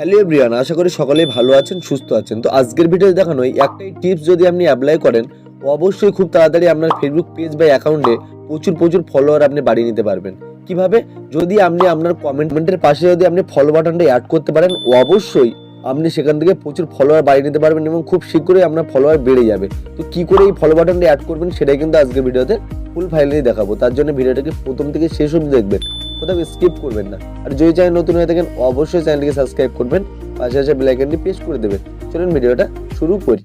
Hello everyone, আশা করি সকলেই ভালো আছেন, সুস্থ আছেন। তো আজকের ভিডিওতে দেখানো একটাই টিপস যদি আপনি অ্যাপ্লাই করেন অবশ্যই খুব তাড়াতাড়ি আপনার ফেসবুক পেজ বা অ্যাকাউন্টে প্রচুর প্রচুর ফলোয়ার আপনি বাড়িয়ে নিতে পারবেন। কীভাবে? যদি আপনি আপনার কমেন্টের পাশে যদি আপনি ফলো বাটনটা অ্যাড করতে পারেন অবশ্যই আপনি সেখান থেকে প্রচুর ফলোয়ার বাড়িয়ে নিতে পারবেন এবং খুব শীঘ্রই আপনার ফলোয়ার বেড়ে যাবে। তো কি করে এই ফলো বাটনটা অ্যাড করবেন, সেটাই কিন্তু আজকের ভিডিওতে ফুল ফাইনালি দেখাবো। তার জন্য ভিডিওটাকে প্রথম থেকে শেষ অবধি দেখবেন। কোথাও স্কিপ করবেন না। আর যদি চ্যানেল নতুন হয়ে থাকেন, অবশ্যই চ্যানেলটিকে সাবস্ক্রাইব করবেন, পাশে আসে বেল আইকনটি প্রেস করে দেবেন। চলুন ভিডিওটা শুরু করি।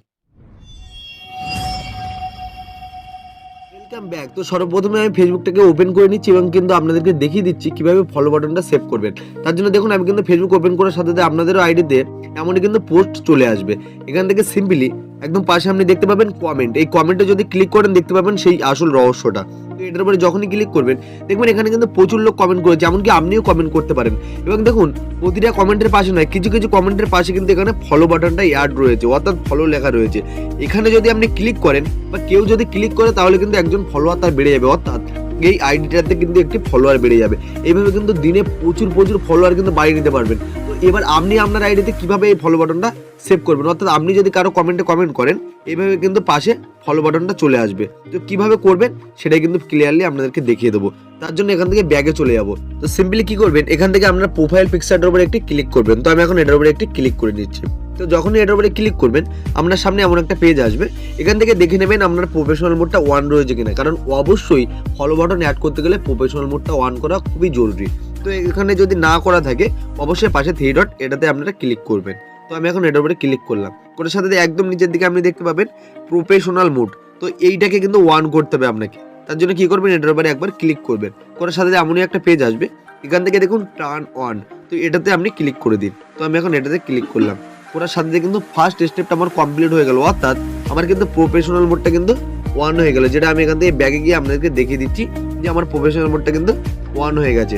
ওয়েলকাম ব্যাক তো সর্বপ্রথমে আমি ফেসবুকটাকে ওপেন করে নিচ্ছি এবং কিন্তু আপনাদেরকে দেখিয়ে দিচ্ছি কীভাবে ফলো বাটনটা সেভ করবেন। তার জন্য দেখুন, আমি কিন্তু ফেসবুক ওপেন করার সাথে সাথে আপনাদেরও আইডিতে এমনই কিন্তু পোস্ট চলে আসবে। এখান থেকে সিম্পলি একদম পাশে আপনি দেখতে পাবেন কমেন্ট এই কমেন্টে যদি ক্লিক করেন, দেখতে পাবেন সেই আসল রহস্যটা। তো এটার উপরে যখনই ক্লিক করবেন, দেখবেন এখানে কিন্তু প্রচুর লোক কমেন্ট করেছে, এমনকি আপনিও কমেন্ট করতে পারেন। এবং দেখুন, প্রতিটা কমেন্টের পাশে নয়, কিছু কিছু কমেন্টের পাশে কিন্তু এখানে ফলো বাটনটা অ্যাড রয়েছে, অর্থাৎ ফলো লেখা রয়েছে। এখানে যদি আপনি ক্লিক করেন, বা কেউ যদি ক্লিক করে, তাহলে কিন্তু একজন ফলোয়ার তার বেড়ে যাবে, অর্থাৎ এই আইডিটাতে কিন্তু একটি ফলোয়ার বেড়ে যাবে। এইভাবে কিন্তু দিনে প্রচুর প্রচুর ফলোয়ার কিন্তু বাড়িয়ে নিতে পারবেন। তো এবার আপনি আপনার আইডিতে কীভাবে এই ফলো বাটনটা সেভ করবেন। অর্থাৎ আপনি যদি কারও কমেন্টে কমেন্ট করেন, এইভাবে কিন্তু পাশে ফলো বাটনটা চলে আসবে। তো কীভাবে করবেন, সেটাই কিন্তু ক্লিয়ারলি আপনাদেরকে দেখিয়ে দেবো। তার জন্য এখান থেকে ব্যাগে চলে যাব। তো সিম্পলি কি করবেন, এখান থেকে আপনার প্রোফাইল পিকচারটার উপরে একটি ক্লিক করবেন। তো আমি এখন এটার উপরে একটি ক্লিক করে নিচ্ছি। তো যখনই এটার উপরে ক্লিক করবেন, আপনার সামনে এমন একটা পেজ আসবে। এখান থেকে দেখে নেবেন আপনার প্রফেশনাল মোডটা ওয়ান রয়েছে কিনা। কারণ অবশ্যই ফলো বাটন অ্যাড করতে গেলে প্রফেশনাল মোডটা ওয়ান করা খুবই জরুরি। তো এখানে যদি না করা থাকে, অবশ্যই পাশে থ্রি ডট এটাতে আপনারা ক্লিক করবেন। তো আমি এখন এটার উপরে ক্লিক করলাম। করার সাথে একদম নিচের দিকে আপনি দেখতে পাবেন প্রফেশনাল মোড তো এইটাকে কিন্তু ওয়ান করতে হবে আপনাকে। তার জন্য কী করবেন? এটার উপরে একবার ক্লিক করবেন। করার সাথে এমনই একটা পেজ আসবে। এখান থেকে দেখুন টার্ন অন তো এটাতে আপনি ক্লিক করে দিন। তো আমি এখন এটাতে ক্লিক করলাম। করার সাথে কিন্তু ফার্স্ট স্টেপটা আমার কমপ্লিট হয়ে গেল। অর্থাৎ আমার কিন্তু প্রফেশনাল মোডটা কিন্তু ওয়ান হয়ে গেল। যেটা আমি এখান থেকে ব্যাগে গিয়ে আপনাদেরকে দেখিয়ে দিচ্ছি যে আমার প্রফেশনাল মোডটা কিন্তু ওয়ান হয়ে গেছে।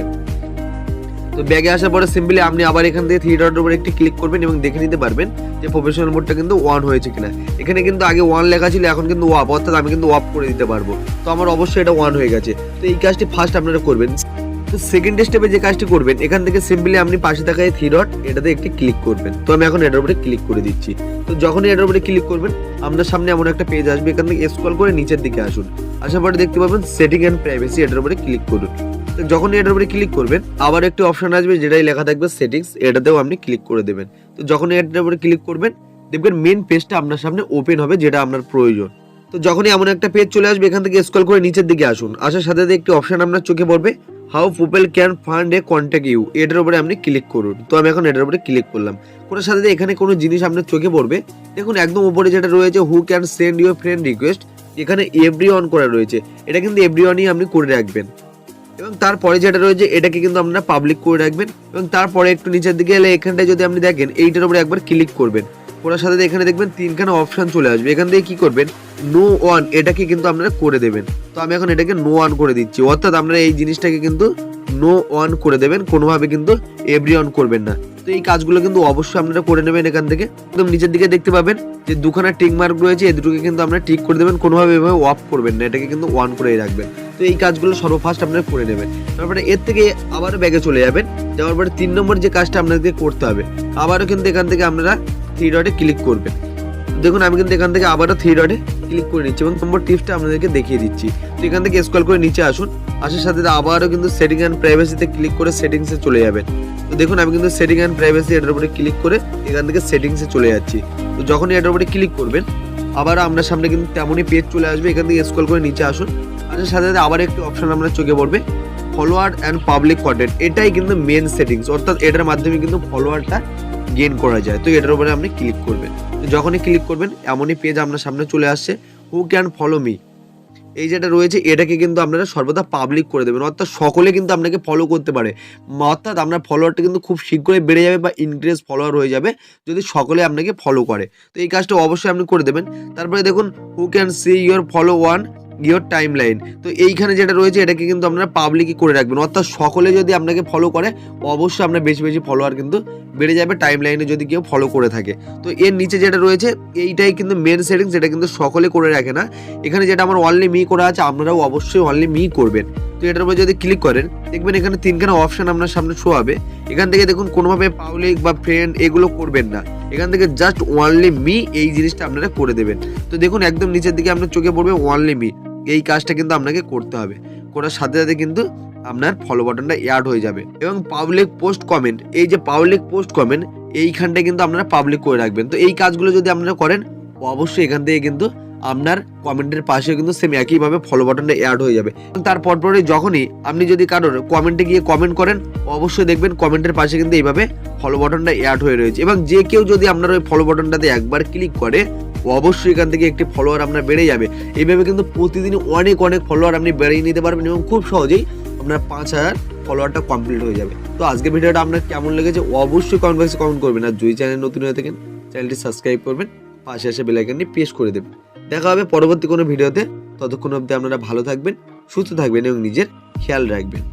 তো ব্যাগে আসার পরে সিম্পলি আপনি আবার এখান থেকে থ্রি ডটের উপর একটি ক্লিক করবেন এবং দেখে নিতে পারবেন যে প্রফেশনাল মোডটা কিন্তু ওয়ান হয়েছে কিনা। এখানে কিন্তু আগে ওয়ান লেখা ছিল, এখন কিন্তু ওয়াপ অর্থাৎ আমি কিন্তু ওয়াপ করে দিতে পারব। তো আমার অবশ্যই এটা ওয়ান হয়ে গেছে। তো এই কাজটি ফার্স্ট আপনারা করবেন। তো সেকেন্ড স্টেপে যে কাজটি করবেন, এখান থেকে সিম্পলি আপনি পাশে থাকা এই থ্রি ডট এটাতে একটি ক্লিক করবেন। তো আমি এখন এটার উপরে ক্লিক করে দিচ্ছি। তো যখনই এটার উপরে ক্লিক করবেন, আপনার সামনে এমন একটা পেজ আসবে, এখান থেকে স্ক্রল করে নিচের দিকে আসুন। আসার পরে দেখতে পাবেন সেটিং অ্যান্ড প্রাইভেসি এটার উপরে ক্লিক করুন। যখন এটার উপরে ক্লিক করবেন, আবার একটি অপশন আসবে যেটাই লেখা থাকবে সেটিংস এটাতেও আপনি ক্লিক করে দেবেন। তো যখন এটার উপরে ক্লিক করবেন, দেখবেন মেন পেজটা আপনার সামনে ওপেন হবে, যেটা আপনার প্রয়োজন। তো যখনই এমন একটা পেজ চলে আসবে, এখান থেকে স্ক্রল করে নিচের দিকে আসুন। আসার সাথে সাথে একটি অপশন আপনার চোখে পড়বে how people can find a contact you এটার উপরে আপনি ক্লিক করুন। তো আমি এখন এটার উপরে ক্লিক করলাম। সাথে সাথে এখানে কোনো জিনিস আপনার চোখে পড়বে। দেখুন, একদম উপরে যেটা রয়েছে who can send your friend request এখানে এভরি অন করা রয়েছে। এটা কিন্তু এভরি অনই আপনি করে রাখবেন। এবং তারপরে যেটা রয়েছে, এটাকে কিন্তু আপনারা পাবলিক করে রাখবেন। এবং তারপরে একটু নিচের দিকে এলে এখানটায় যদি আপনি দেখেন, এইটার উপরে একবার ক্লিক করবেন। করার সাথে এখানে দেখবেন তিনখানা অপশন চলে আসবে। এখান থেকে কি করবেন? নো ওয়ান এটাকে কিন্তু আপনারা করে দেবেন। তো আমি এখন এটাকে নো ওয়ান করে দিচ্ছি। অর্থাৎ আপনারা এই জিনিসটাকে কিন্তু নো অন করে দেবেন। কোনোভাবে কিন্তু এভরি অন করবেন না। তো এই কাজগুলো কিন্তু অবশ্যই আপনারা করে নেবেন এখান থেকে। একদম নিচের দিকে দেখতে পাবেন যে দুখানা টিক মার্ক রয়েছে। এ দুটোকে কিন্তু আপনারা টিক করে দেবেন। কোনোভাবে এভাবে অফ করবেন না। এটাকে কিন্তু অন করেই রাখবেন। তো এই কাজগুলো সর্বফার্স্ট আপনারা করে নেবেন। তারপরে এর থেকে আবারও ব্যাগে চলে যাবেন। যাওয়ার পরে তিন নম্বর যে কাজটা আপনাদেরকে করতে হবে, আবারও কিন্তু এখান থেকে আপনারা থ্রি ডটে ক্লিক করবেন। দেখুন, আমি কিন্তু এখান থেকে আবারও থ্রি ডটে ক্লিক করে নিচ্ছি এবং নম্বর টিপসটা আপনাদেরকে দেখিয়ে দিচ্ছি। তো এখান থেকে স্ক্রল করে নিচে আসুন, আসার সাথে আবারও কিন্তু সেটিং অ্যান্ড প্রাইভেসিতে ক্লিক করে সেটিংসে চলে যাবেন। তো দেখুন, আমি কিন্তু সেটিং অ্যান্ড প্রাইভেসি এটার উপরে ক্লিক করে এখান থেকে সেটিংসে চলে যাচ্ছি। তো যখনই এটার উপরে ক্লিক করবেন আবার আপনার সামনে কিন্তু তেমনই পেজ চলে আসবে। এখান থেকে স্ক্রল করে নিচে আসুন। আসার সাথে সাথে আবার একটি অপশন আপনার চোখে পড়বে ফলোয়ার অ্যান্ড পাবলিক কন্টেন্ট এটাই কিন্তু মেন সেটিংস অর্থাৎ এটার মাধ্যমে কিন্তু ফলোয়ারটা গেন করা যায়। তো এটার উপরে আপনি ক্লিক করবেন। যখনই ক্লিক করবেন, এমনই পেজ আপনার সামনে চলে আসছে। হু ক্যান ফলো মি এই যেটা রয়েছে, এটাকে কিন্তু আপনারা সর্বদা পাবলিক করে দেবেন। অর্থাৎ সকলে কিন্তু আপনাকে ফলো করতে পারে। অর্থাৎ আপনার ফলোয়ারটা কিন্তু খুব শীঘ্রই বেড়ে যাবে বা ইনক্রিজ ফলোয়ার হয়ে যাবে যদি সকলে আপনাকে ফলো করে। তো এই কাজটা অবশ্যই আপনি করে দেবেন। তারপরে দেখুন who can see your follow one your timeline তো এইখানে যেটা রয়েছে, এটাকে কিন্তু আপনারা পাবলিকই করে রাখবেন। অর্থাৎ সকলে যদি আপনাকে ফলো করে, অবশ্যই আপনার বেশি বেশি ফলোয়ার কিন্তু বেড়ে যাবে। টাইম লাইনে যদি কেউ ফলো করে থাকে। তো এর নিচে যেটা রয়েছে, এইটাই কিন্তু মেন সেটিংস এটা কিন্তু সকলে করে রাখে না। এখানে যেটা আমার অনলি মি করা আছে, আপনারাও অবশ্যই অনলি মি করবেন। তো এটার উপর যদি ক্লিক করেন, দেখবেন এখানে তিনখানা অপশন আপনার সামনে শো হবে। এখান থেকে দেখুন, কোনোভাবে পাবলিক বা ফ্রেন্ড এগুলো করবেন না। এখান থেকে জাস্ট ওয়ানলি মি এই জিনিসটা আপনারা করে দেবেন। তো দেখুন, একদম নিচের দিকে আপনার চোখে পড়বে ওয়ানলি মি এই কাজটা কিন্তু আপনাকে করতে হবে। করার সাথে সাথে কিন্তু আপনার ফলো বাটনটা অ্যাড হয়ে যাবে। এবং পাবলিক পোস্ট কমেন্ট এই যে পাবলিক পোস্ট কমেন্ট এইখানটা কিন্তু আপনারা পাবলিক করে রাখবেন। তো এই কাজগুলো যদি আপনারা করেন, অবশ্যই এখান থেকে কিন্তু আপনার কমেন্টের পাশে কিন্তু সেম একইভাবে ফলো বাটনটা অ্যাড হয়ে যাবে। তারপর পরে যখনই আপনি যদি কারোর কমেন্টে গিয়ে কমেন্ট করেন, অবশ্যই দেখবেন কমেন্টের পাশে কিন্তু এইভাবে ফলো বাটনটা অ্যাড হয়ে রয়েছে। এবং যে কেউ যদি আপনার ওই ফলো বাটনটাতে একবার ক্লিক করে অবশ্যই এখান থেকে একটি ফলোয়ার আপনার বেড়ে যাবে। এইভাবে কিন্তু প্রতিদিন অনেক অনেক ফলোয়ার আপনি বেড়িয়ে নিতে পারবেন এবং খুব সহজেই আপনার পাঁচ হাজার ফলোয়ারটা কমপ্লিট হয়ে যাবে। তো আজকে ভিডিওটা আপনার কেমন লেগেছে অবশ্যই কমেন্ট বক্সে কমেন্ট করবেন। আর যদি চ্যানেল নতুন হয়ে থাকেন চ্যানেলটি সাবস্ক্রাইব করবেন, পাশে এসে বেলাইকানটি প্রেস করে দেবেন। দেখা হবে পরবর্তী কোনো ভিডিওতে। ততক্ষণ অবধি আপনারা ভালো থাকবেন, সুস্থ থাকবেন এবং নিজের খেয়াল রাখবেন।